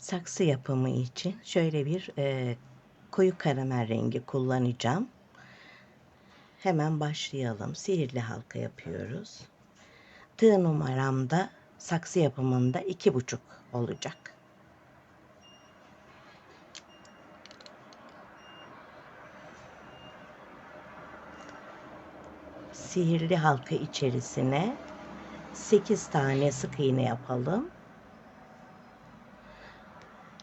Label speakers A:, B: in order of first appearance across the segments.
A: Saksı yapımı için şöyle bir e, koyu karamel rengi kullanacağım. Hemen başlayalım. Sihirli halka yapıyoruz. Tığ numaramda saksı yapımında iki buçuk olacak. Sihirli halka içerisine 8 tane sık iğne yapalım.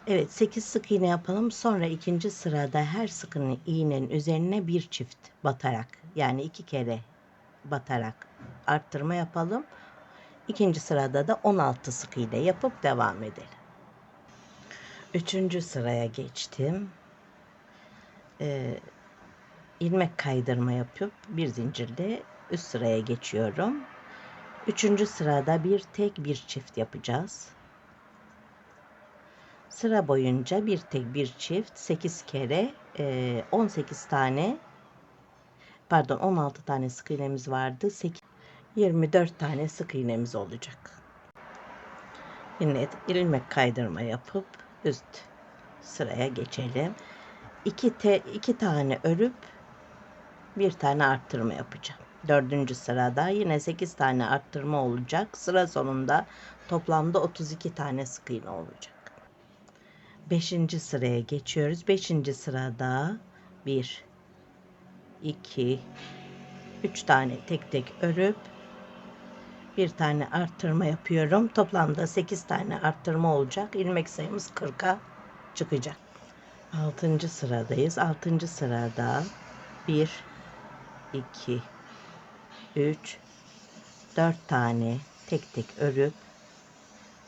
A: Evet 8 sık iğne yapalım. Sonra ikinci sırada her sık iğnenin üzerine bir çift batarak yani iki kere batarak arttırma yapalım. İkinci sırada da 16 sık iğne yapıp devam edelim. Üçüncü sıraya geçtim. Ee, ilmek kaydırma yapıp bir zincirle üst sıraya geçiyorum. Üçüncü sırada bir tek bir çift yapacağız. Sıra boyunca bir tek bir çift 8 kere 18 tane pardon 16 tane sık iğnemiz vardı. 8, 24 tane sık iğnemiz olacak. Yine ilmek kaydırma yapıp üst sıraya geçelim. 2 te, iki tane örüp bir tane arttırma yapacağım. Dördüncü sırada yine 8 tane arttırma olacak. Sıra sonunda toplamda 32 tane sık iğne olacak. 5. sıraya geçiyoruz. 5. sırada 1 2 3 tane tek tek örüp bir tane arttırma yapıyorum. Toplamda 8 tane arttırma olacak. İlmek sayımız 40'a çıkacak. 6. sıradayız. 6. sırada 1 2 3 4 tane tek tek örüp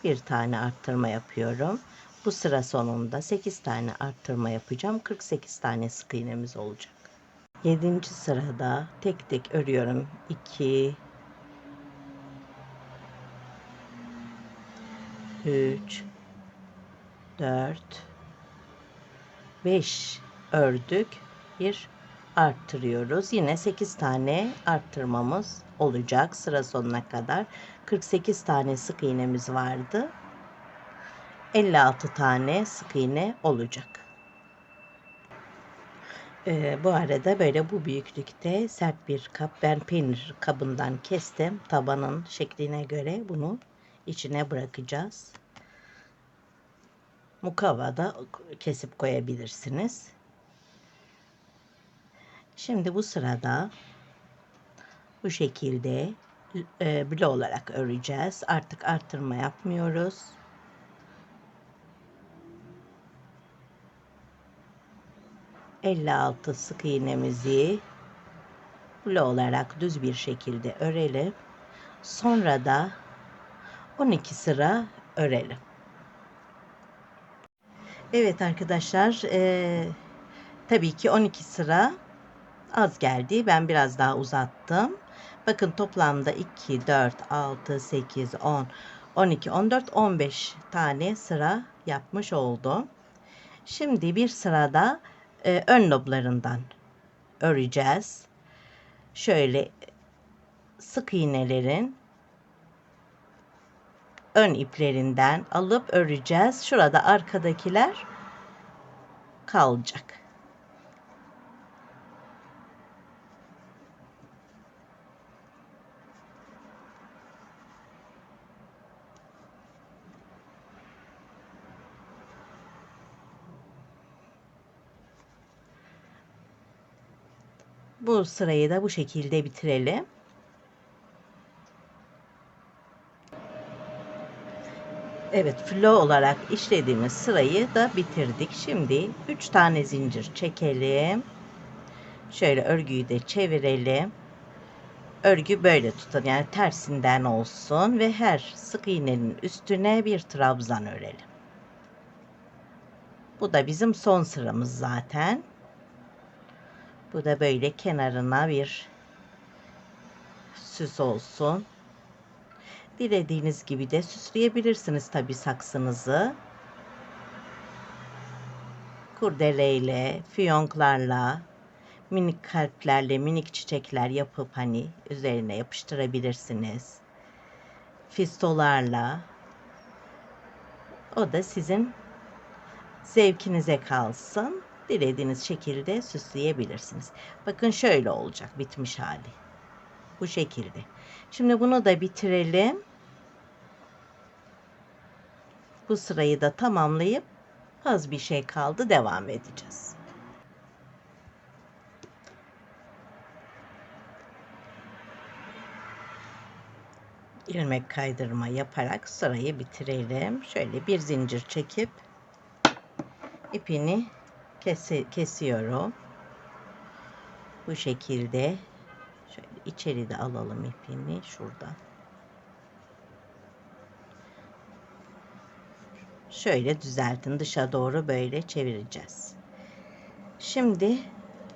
A: bir tane arttırma yapıyorum. Bu sıra sonunda 8 tane arttırma yapacağım. 48 tane sık iğnemiz olacak. 7. sırada tek tek örüyorum. 2 3 4 5 ördük. Bir arttırıyoruz. Yine 8 tane arttırmamız olacak sıra sonuna kadar. 48 tane sık iğnemiz vardı. 56 tane sık iğne olacak. Ee, bu arada böyle bu büyüklükte sert bir kap ben peynir kabından kestim. Tabanın şekline göre bunu içine bırakacağız. Mukava da kesip koyabilirsiniz. Şimdi bu sırada bu şekilde e, blo olarak öreceğiz. Artık arttırma yapmıyoruz. 56 sık iğnemizi blo olarak düz bir şekilde örelim. Sonra da 12 sıra örelim. Evet arkadaşlar e, tabii ki 12 sıra az geldi. Ben biraz daha uzattım. Bakın toplamda 2, 4, 6, 8, 10, 12, 14, 15 tane sıra yapmış oldum. Şimdi bir sırada e, ön loblarından öreceğiz. Şöyle sık iğnelerin ön iplerinden alıp öreceğiz. Şurada arkadakiler kalacak. Bu sırayı da bu şekilde bitirelim. Evet, flow olarak işlediğimiz sırayı da bitirdik. Şimdi 3 tane zincir çekelim. Şöyle örgüyü de çevirelim. Örgü böyle tutun yani tersinden olsun ve her sık iğnenin üstüne bir trabzan örelim. Bu da bizim son sıramız zaten. Bu da böyle kenarına bir süs olsun. Dilediğiniz gibi de süsleyebilirsiniz tabi saksınızı. Kurdeleyle, fiyonklarla, minik kalplerle, minik çiçekler yapıp hani üzerine yapıştırabilirsiniz. Fistolarla. O da sizin Zevkinize kalsın. Dilediğiniz şekilde süsleyebilirsiniz. Bakın şöyle olacak bitmiş hali. Bu şekilde. Şimdi bunu da bitirelim. Bu sırayı da tamamlayıp az bir şey kaldı devam edeceğiz. ilmek kaydırma yaparak sırayı bitirelim. Şöyle bir zincir çekip ipini kesi, kesiyorum. Bu şekilde şöyle içeri de alalım ipini şuradan. Şöyle düzeltin dışa doğru böyle çevireceğiz. Şimdi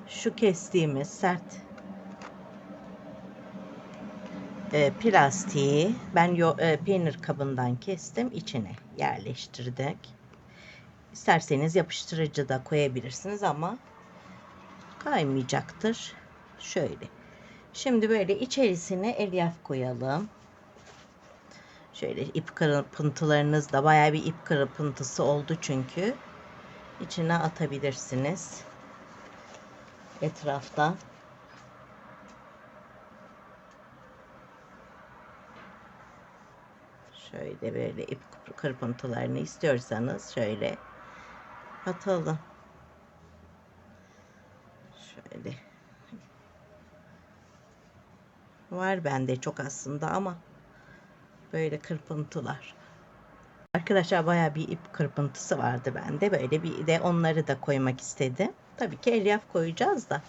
A: şu kestiğimiz sert e, plastiği ben yo, e, peynir kabından kestim içine yerleştirdik. İsterseniz yapıştırıcı da koyabilirsiniz ama kaymayacaktır. Şöyle. Şimdi böyle içerisine elyaf koyalım. Şöyle ip kırpıntılarınız da baya bir ip kırpıntısı oldu çünkü. içine atabilirsiniz. Etraftan. Şöyle böyle ip kırpıntılarını istiyorsanız şöyle atalım. Şöyle. Var bende çok aslında ama böyle kırpıntılar. Arkadaşlar baya bir ip kırpıntısı vardı bende. Böyle bir de onları da koymak istedim. Tabii ki elyaf koyacağız da.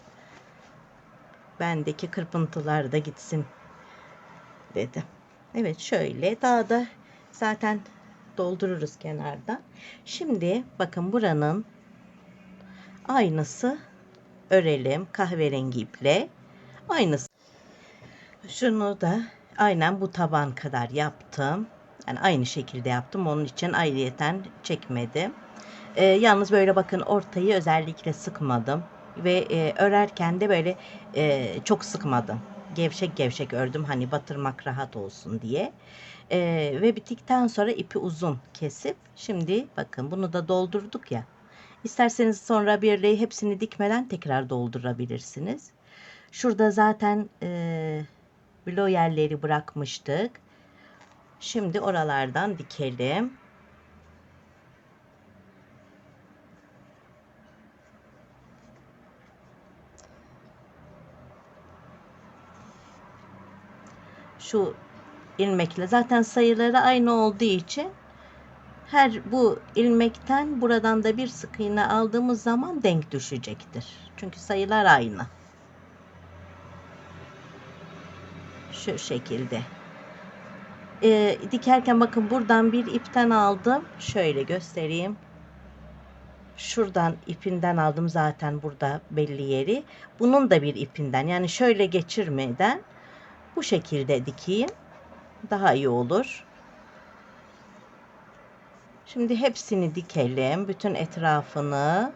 A: Bendeki kırpıntılar da gitsin dedim. Evet şöyle daha da zaten doldururuz kenarda. Şimdi bakın buranın aynısı örelim kahverengi iple. Aynısı. Şunu da aynen bu taban kadar yaptım. Yani aynı şekilde yaptım. Onun için ayrıyeten çekmedim. Ee, yalnız böyle bakın ortayı özellikle sıkmadım. Ve e, örerken de böyle e, çok sıkmadım gevşek gevşek ördüm hani batırmak rahat olsun diye. Ee, ve bittikten sonra ipi uzun kesip şimdi bakın bunu da doldurduk ya. İsterseniz sonra birliği hepsini dikmeden tekrar doldurabilirsiniz. Şurada zaten e, blow yerleri bırakmıştık. Şimdi oralardan dikelim. Şu ilmekle zaten sayıları aynı olduğu için her bu ilmekten buradan da bir sık iğne aldığımız zaman denk düşecektir. Çünkü sayılar aynı. Şu şekilde. Ee, dikerken bakın buradan bir ipten aldım. Şöyle göstereyim. Şuradan ipinden aldım zaten burada belli yeri. Bunun da bir ipinden yani şöyle geçirmeden bu şekilde dikeyim. Daha iyi olur. Şimdi hepsini dikelim. Bütün etrafını.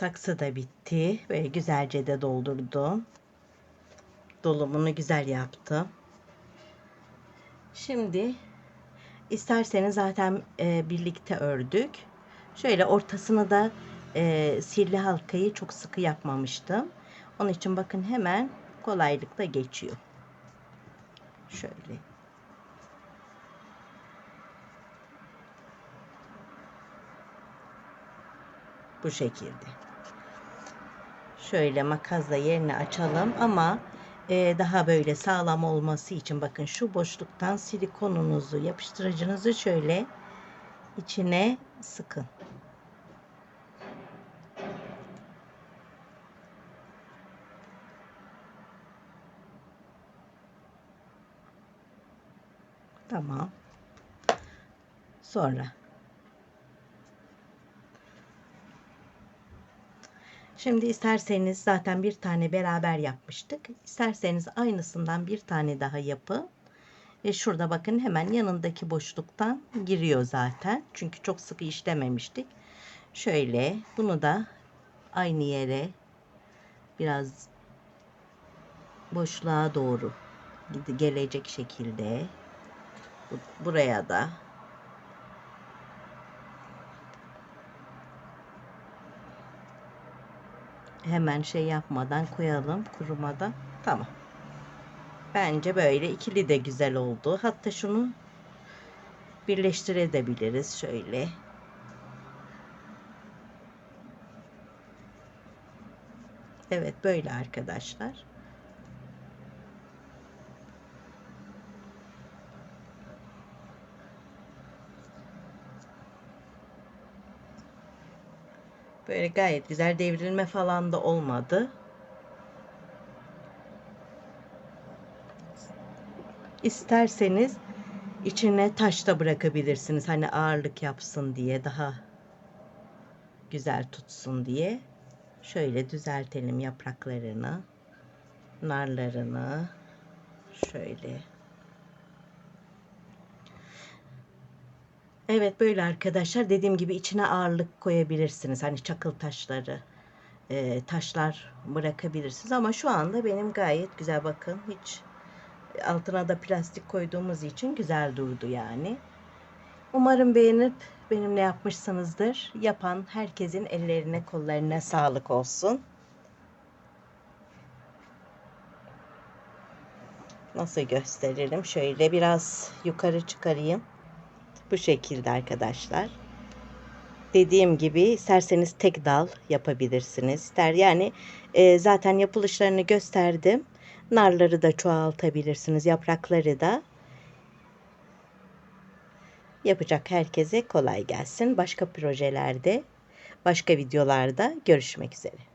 A: Saksı da bitti. Böyle güzelce de doldurdum. Dolumunu güzel yaptım. Şimdi isterseniz zaten e, birlikte ördük. Şöyle ortasını da e, sirli halkayı çok sıkı yapmamıştım. Onun için bakın hemen kolaylıkla geçiyor. Şöyle. Bu şekilde. Şöyle makasla yerini açalım ama e, daha böyle sağlam olması için bakın şu boşluktan silikonunuzu yapıştırıcınızı şöyle içine sıkın. Tamam. Sonra Şimdi isterseniz zaten bir tane beraber yapmıştık. İsterseniz aynısından bir tane daha yapın. Ve şurada bakın hemen yanındaki boşluktan giriyor zaten. Çünkü çok sıkı işlememiştik. Şöyle bunu da aynı yere biraz boşluğa doğru gelecek şekilde buraya da hemen şey yapmadan koyalım kurumadan. Tamam. Bence böyle ikili de güzel oldu. Hatta şunu birleştirebiliriz şöyle. Evet böyle arkadaşlar. Böyle gayet güzel devrilme falan da olmadı. İsterseniz içine taş da bırakabilirsiniz. Hani ağırlık yapsın diye daha güzel tutsun diye. Şöyle düzeltelim yapraklarını, narlarını. Şöyle. Evet böyle arkadaşlar dediğim gibi içine ağırlık koyabilirsiniz. Hani çakıl taşları, e, taşlar bırakabilirsiniz. Ama şu anda benim gayet güzel bakın. Hiç altına da plastik koyduğumuz için güzel durdu yani. Umarım beğenip benimle yapmışsınızdır. Yapan herkesin ellerine kollarına sağlık olsun. Nasıl gösterelim? Şöyle biraz yukarı çıkarayım. Bu şekilde arkadaşlar. Dediğim gibi isterseniz tek dal yapabilirsiniz. İster yani e, zaten yapılışlarını gösterdim. Narları da çoğaltabilirsiniz. Yaprakları da. Yapacak herkese kolay gelsin. Başka projelerde, başka videolarda görüşmek üzere.